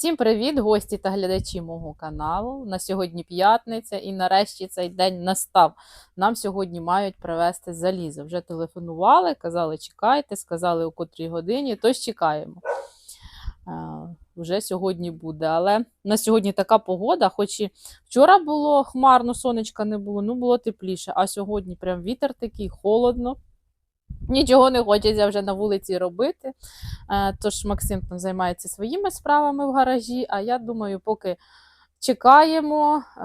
Всім привіт, гості та глядачі мого каналу. На сьогодні п'ятниця, і нарешті цей день настав. Нам сьогодні мають привезти залізо. Вже телефонували, казали, чекайте, сказали у котрій годині, тож чекаємо. Е, Вже сьогодні буде. Але на сьогодні така погода, хоч і вчора було хмарно, сонечка не було, ну було тепліше. А сьогодні прям вітер такий, холодно. Нічого не хочеться вже на вулиці робити. Е, Тож Максим там займається своїми справами в гаражі, а я думаю, поки чекаємо е,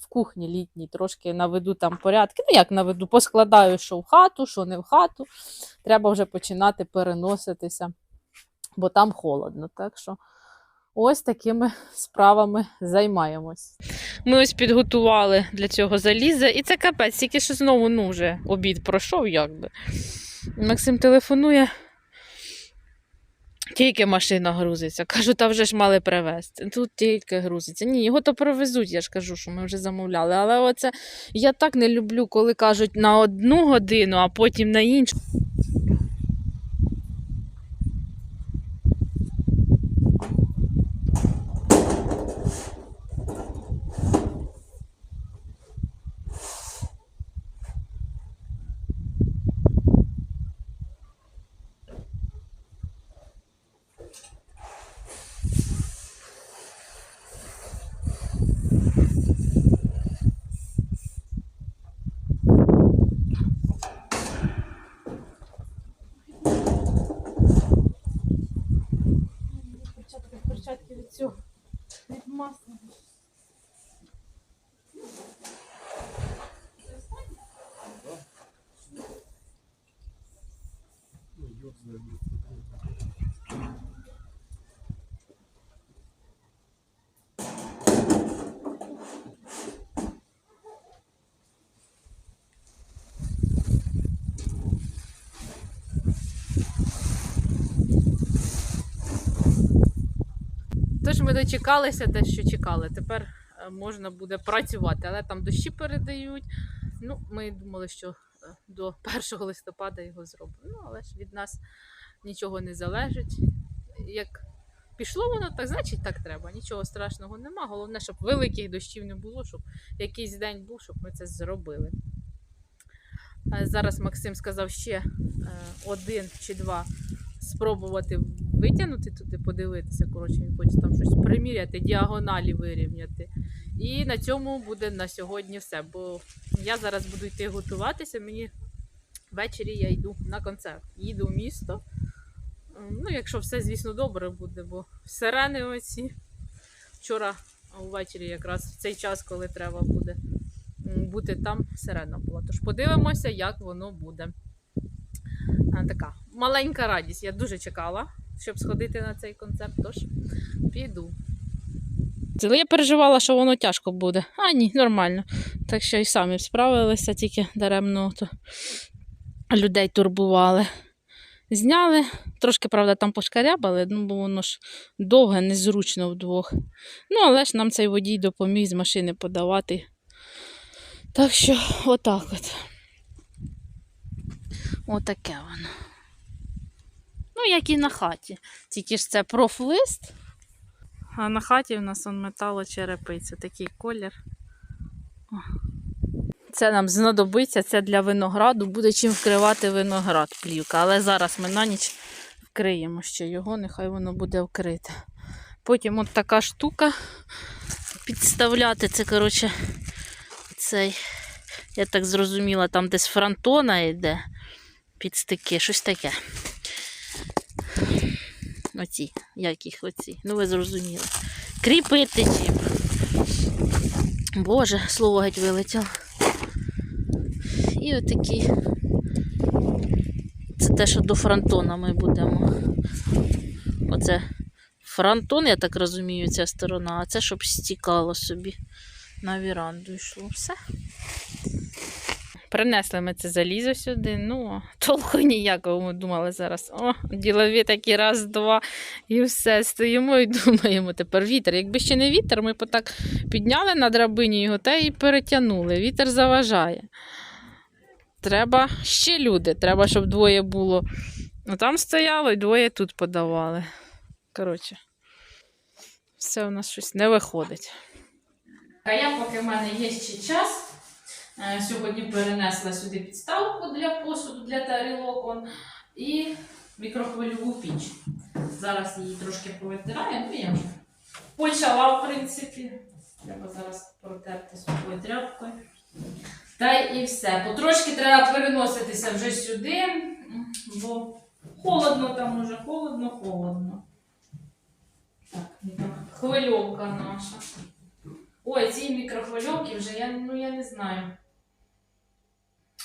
в кухні літній, трошки наведу там порядки. Ну, як наведу, поскладаю, що в хату, що не в хату. Треба вже починати переноситися, бо там холодно. Так що ось такими справами займаємось. Ми ось підготували для цього заліза, і це капець, тільки що знову ну, вже обід пройшов, якби. Максим телефонує. Тільки машина грузиться. Кажу, та вже ж мали привезти. Тут тільки грузиться. Ні, його то привезуть, я ж кажу, що ми вже замовляли. Але оце я так не люблю, коли кажуть на одну годину, а потім на іншу. Тож ми дочекалися те, що чекали. Тепер е, можна буде працювати, але там дощі передають. Ну, ми думали, що до 1 листопада його зробимо. Ну, але ж від нас нічого не залежить. Як пішло воно, так значить так треба. Нічого страшного нема. Головне, щоб великих дощів не було, щоб якийсь день був, щоб ми це зробили. Е, Зараз Максим сказав ще е, один чи два спробувати витягнути туди, подивитися. Коротше, він хоче там щось приміряти, діагоналі вирівняти. І на цьому буде на сьогодні все. Бо я зараз буду йти готуватися. Мені ввечері я йду на концерт. Їду в місто. Ем, Ну, якщо все, звісно, добре буде, бо сирени оці. Вчора ввечері, якраз в цей час, коли треба буде бути там, сирена була. Тож подивимося, як воно буде. Така маленька радість. Я дуже чекала, щоб сходити на цей концерт, тож піду. Я переживала, що воно тяжко буде. А ні, нормально. Так що і самі справилися, тільки даремно то людей турбували. Зняли, трошки, правда, там пошкарябали, ну, бо воно ж довге, незручно вдвох. Ну, але ж нам цей водій допоміг з машини подавати. Так що, отак от. Отаке воно. Ну, як і на хаті. Тільки ж це профлист. А на хаті в нас он металочерепиця, такий колір. Це нам знадобиться, це для винограду, буде чим вкривати виноград плівка. Але зараз ми на ніч вкриємо ще його, нехай воно буде вкрите. Потім от така штука підставляти. Це, коротше, цей, я так зрозуміла, там десь фронтона йде під стики, щось таке. Оці, як їх оці. Ну, ви зрозуміли. Кріпити чим. Боже, слово геть вилетіло. І отакі. Це те, що до фронтона ми будемо. Оце фронтон, я так розумію, ця сторона, а це щоб стікало собі на віранду йшло. Все. Принесли ми це залізо сюди. Ну, толку ніякого ми думали зараз. О, ділові такі раз, два, і все. Стоїмо і думаємо тепер вітер. Якби ще не вітер, ми так підняли на драбині його та і перетягнули. Вітер заважає. Треба ще люди. Треба, щоб двоє було. Ну там стояло і двоє тут подавали. Коротше. все у нас щось не виходить. А я, поки в мене є ще час, сьогодні перенесла сюди підставку для посуду, для тарілок і мікрохвильову піч. Зараз її трошки повитираю, ну я вже почала, в принципі. Треба зараз протерти сухою тряпкою. Та і все. Потрошки треба переноситися вже сюди, бо холодно там уже, холодно, холодно. Так, мікрохвильовка наша. Ой, ці мікрохвильовки вже я, ну, я не знаю.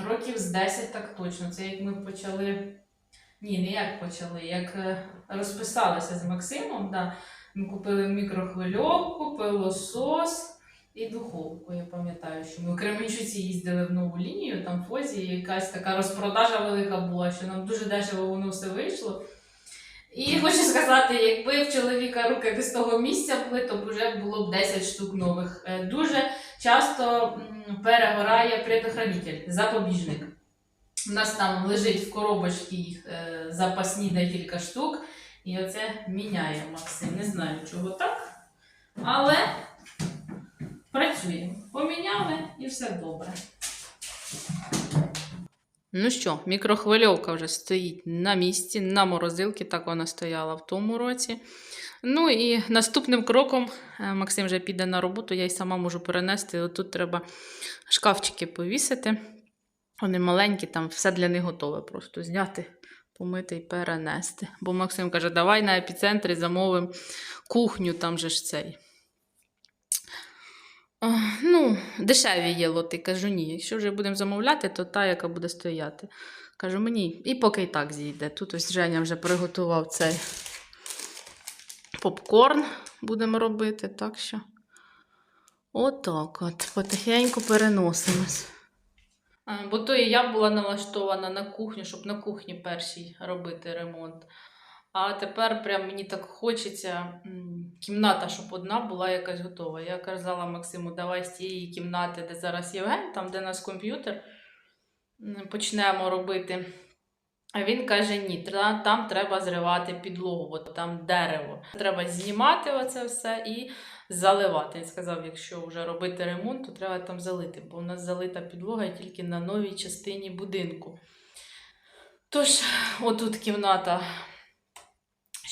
Років з 10 так точно. Це як ми почали. Ні, не як почали, як е, розписалися з Максимом. Да. Ми купили мікрохвильовку, пилосос і духовку. Я пам'ятаю, що ми в Кременчуці їздили в нову лінію, там в Фозі якась така розпродажа велика була, що нам дуже дешево воно все вийшло. І хочу сказати, якби в чоловіка руки без того місця були, то вже було б 10 штук нових. Е, Дуже часто перегорає предохранитель, запобіжник. У нас там лежить в коробочці їх е, запасні декілька штук, і оце міняє Максим. Не знаю, чого так. Але працює. Поміняли і все добре. Ну що, мікрохвильовка вже стоїть на місці, на морозилці, так вона стояла в тому році. Ну і наступним кроком е, Максим вже піде на роботу, я й сама можу перенести. Отут треба шкафчики повісити. Вони маленькі, там все для них готове. Просто зняти, помити і перенести. Бо Максим каже, давай на епіцентрі замовимо кухню, там же ж цей. Ну, дешеві є лоти. Кажу, ні. Якщо вже будемо замовляти, то та, яка буде стояти. Кажу, мені, і поки і так зійде. Тут ось Женя вже приготував цей попкорн будемо робити, так що. Отак от, потихеньку переносимось. Бо то і я була налаштована на кухню, щоб на кухні першій робити ремонт. А тепер прям мені так хочеться кімната, щоб одна була якась готова. Я казала Максиму, давай з тієї кімнати, де зараз Євген, там де наш комп'ютер, почнемо робити. А він каже: ні, там треба зривати підлогу, там дерево. Треба знімати оце все і заливати. Він сказав, якщо вже робити ремонт, то треба там залити, бо у нас залита підлога тільки на новій частині будинку. Тож, отут кімната,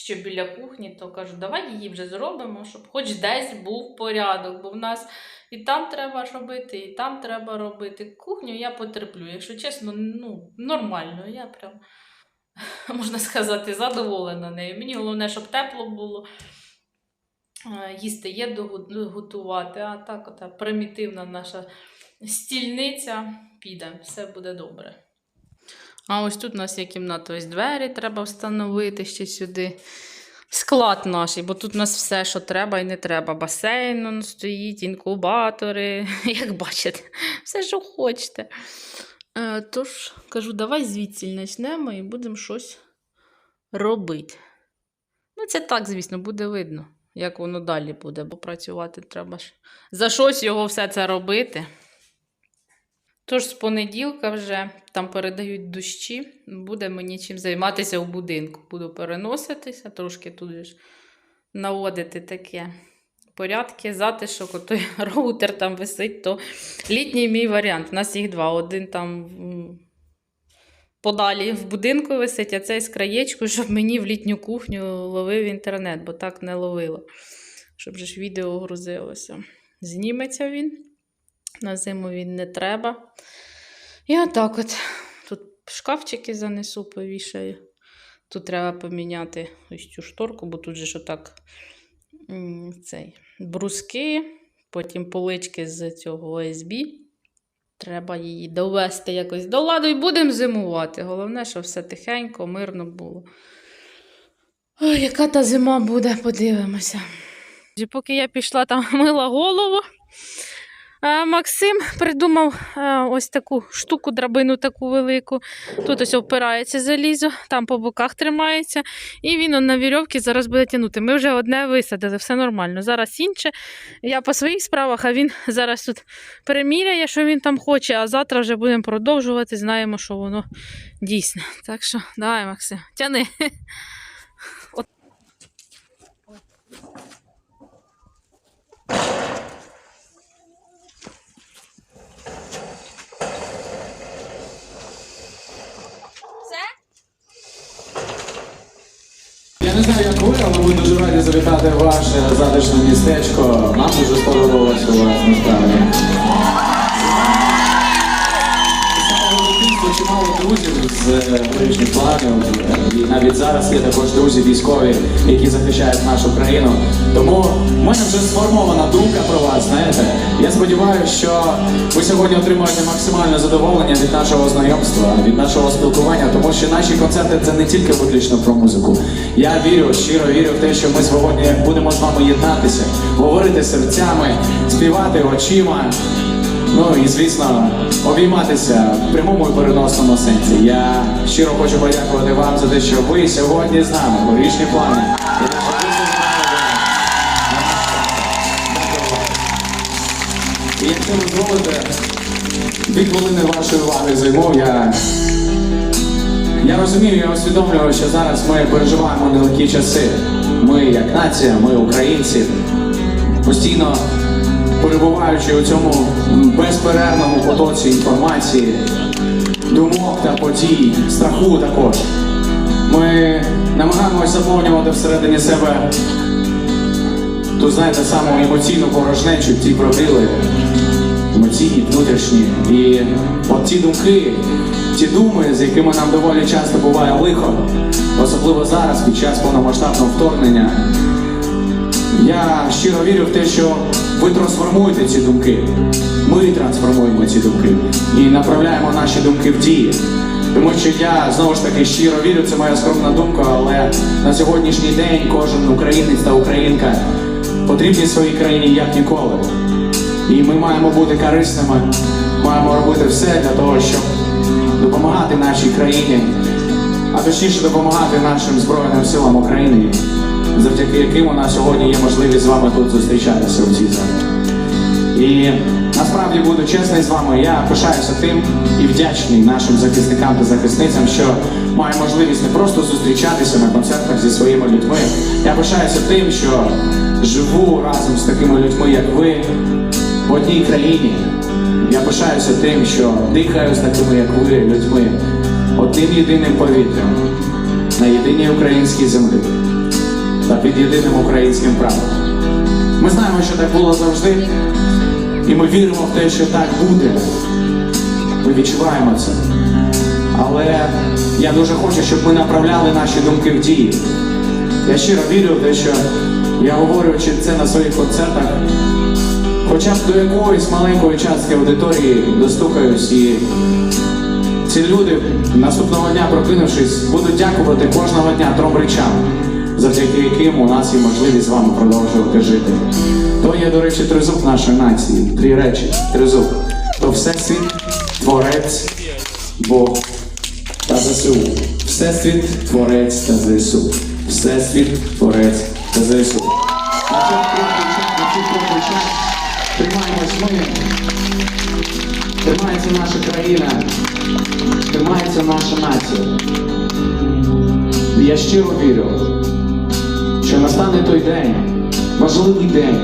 що біля кухні, то кажу, давай її вже зробимо, щоб хоч десь був порядок, бо в нас і там треба робити, і там треба робити. Кухню я потерплю. Якщо чесно, ну, нормально. Я прям, можна сказати, задоволена нею. Мені головне, щоб тепло було. Е, Їсти є готувати, а так ота примітивна наша стільниця піде, все буде добре. А ось тут у нас є кімната, ось двері треба встановити ще сюди. Склад наш, бо тут у нас все, що треба і не треба. Басейн он стоїть, інкубатори, як бачите, все, що хочете. Е, тож, кажу, давай звідси почнемо і будемо щось робити. Ну, це так, звісно, буде видно, як воно далі буде, бо працювати треба. За щось його все це робити. Тож з понеділка вже там передають дощі, буде мені чим займатися в будинку. Буду переноситися, трошки тут ж наводити таке порядки, затишок, отой роутер там висить, то літній мій варіант. У нас їх два. Один там подалі в будинку висить, а цей з краєчку, щоб мені в літню кухню ловив інтернет, бо так не ловило. Щоб же ж відео грузилося. Зніметься він. На зиму він не треба. І отак от. Тут шкафчики занесу, повішаю. Тут треба поміняти ось цю шторку, бо тут же ж отак цей, бруски, потім полички з цього ОСБ. Треба її довести якось до ладу і будемо зимувати. Головне, щоб все тихенько, мирно було. Ой, яка та зима буде, подивимося. Поки я пішла там мила голову, Максим придумав е, ось таку штуку, драбину таку велику. Тут ось опирається залізо, там по боках тримається, і він на вірьовці зараз буде тягнути. Ми вже одне висадили, все нормально. Зараз інше. Я по своїх справах, а він зараз тут переміряє, що він там хоче, а завтра вже будемо продовжувати. Знаємо, що воно дійсне. Так що, давай, Максим, тяни. не знаю, як ви, але ми дуже раді завітати в ваше затишне містечко. Нам дуже сподобалося у вас насправді. З колишніх планів. І навіть зараз є також друзі військові, які захищають нашу країну. Тому в мене вже сформована думка про вас, знаєте. Я сподіваюся, що ви сьогодні отримаєте максимальне задоволення від нашого знайомства, від нашого спілкування, тому що наші концерти це не тільки виключно про музику. Я вірю, щиро вірю в те, що ми сьогодні будемо з вами єднатися, говорити серцями, співати очима. Ну і звісно, обійматися в прямому і переносному сенсі. Я щиро хочу подякувати вам за те, що ви сьогодні з нами, горішні плани. І якщо ви дозволите, дві хвилини вашої уваги займу. Я, я розумію, я усвідомлюю, що зараз ми переживаємо нелегкі часи. Ми, як нація, ми українці, постійно перебуваючи у цьому безперервному потоці інформації, думок та подій, страху також. Ми намагаємося заповнювати всередині себе ту, знаєте, саму емоційну порожнечу, ті пробіли, емоційні, внутрішні. І от ті думки, ті думи, з якими нам доволі часто буває лихо, особливо зараз, під час повномасштабного вторгнення, я щиро вірю в те, що ви трансформуєте ці думки. Ми трансформуємо ці думки і направляємо наші думки в дії. Тому що я знову ж таки щиро вірю, це моя скромна думка, але на сьогоднішній день кожен українець та українка потрібні своїй країні як ніколи. І ми маємо бути корисними, маємо робити все для того, щоб допомагати нашій країні, а точніше допомагати нашим Збройним силам України, завдяки яким у нас сьогодні є можливість з вами тут зустрічатися у цій залі. І насправді буду чесний з вами, я пишаюся тим і вдячний нашим захисникам та захисницям, що маю можливість не просто зустрічатися на концертах зі своїми людьми. Я пишаюся тим, що живу разом з такими людьми, як ви, в одній країні. Я пишаюся тим, що дихаю з такими, як ви, людьми, одним єдиним повітрям на єдиній українській землі та під єдиним українським правом. Ми знаємо, що так було завжди, і ми віримо в те, що так буде. Ми відчуваємо це. Але я дуже хочу, щоб ми направляли наші думки в дії. Я щиро вірю в те, що я говорючи це на своїх концертах, хоча б до якоїсь маленької частки аудиторії достукаюсь і ці люди наступного дня, прокинувшись, будуть дякувати кожного дня трьом речам, завдяки яким у нас є можливість з вами продовжувати жити. То є, до речі, тризуб нашої нації. Три речі. Тризуб. То Всесвіт, Творець, Бог та ЗСУ. Всесвіт, Творець та ЗСУ. Всесвіт, Творець та ЗСУ. На речах, на цих тримаємось ми. Тримається наша країна, тримається наша нація. Я щиро вірю, що настане той день, важливий день,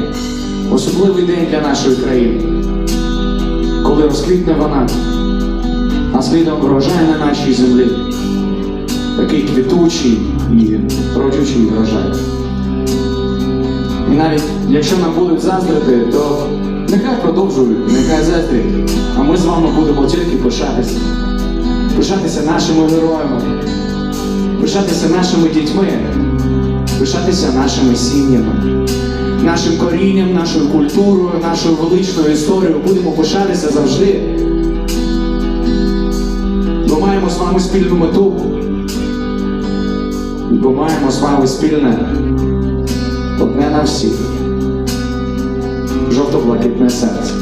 особливий день для нашої країни, коли розквітне вона, а слідом врожай на нашій землі, такий квітучий і родючий врожай. І навіть якщо нам будуть заздрити, то нехай продовжують, нехай заздрять, а ми з вами будемо тільки пишатися. Пишатися нашими героями, пишатися нашими дітьми, пишатися нашими сім'ями, нашим корінням, нашою культурою, нашою величною історією будемо пишатися завжди. Бо маємо з вами спільну мету, бо маємо з вами спільне одне на всіх жовто-блакитне серце.